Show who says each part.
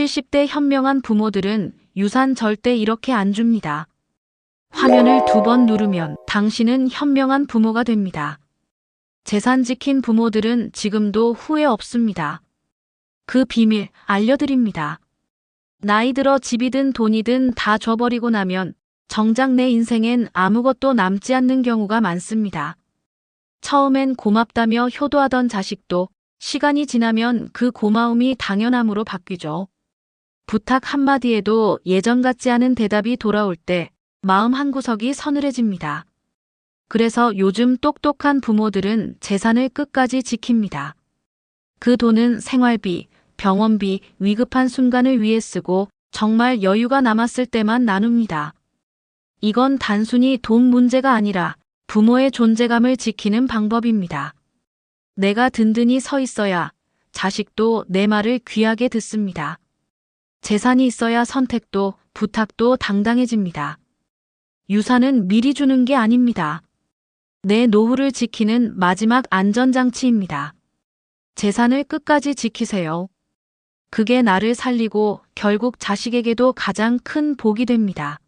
Speaker 1: 70대 현명한 부모들은 유산 절대 이렇게 안 줍니다. 화면을 두 번 누르면 당신은 현명한 부모가 됩니다. 재산 지킨 부모들은 지금도 후회 없습니다. 그 비밀 알려드립니다. 나이 들어 집이든 돈이든 다 줘버리고 나면 정작 내 인생엔 아무것도 남지 않는 경우가 많습니다. 처음엔 고맙다며 효도하던 자식도 시간이 지나면 그 고마움이 당연함으로 바뀌죠. 부탁 한마디에도 예전 같지 않은 대답이 돌아올 때 마음 한구석이 서늘해집니다. 그래서 요즘 똑똑한 부모들은 재산을 끝까지 지킵니다. 그 돈은 생활비, 병원비, 위급한 순간을 위해 쓰고 정말 여유가 남았을 때만 나눕니다. 이건 단순히 돈 문제가 아니라 부모의 존재감을 지키는 방법입니다. 내가 든든히 서 있어야 자식도 내 말을 귀하게 듣습니다. 재산이 있어야 선택도 부탁도 당당해집니다. 유산은 미리 주는 게 아닙니다. 내 노후를 지키는 마지막 안전장치입니다. 재산을 끝까지 지키세요. 그게 나를 살리고 결국 자식에게도 가장 큰 복이 됩니다.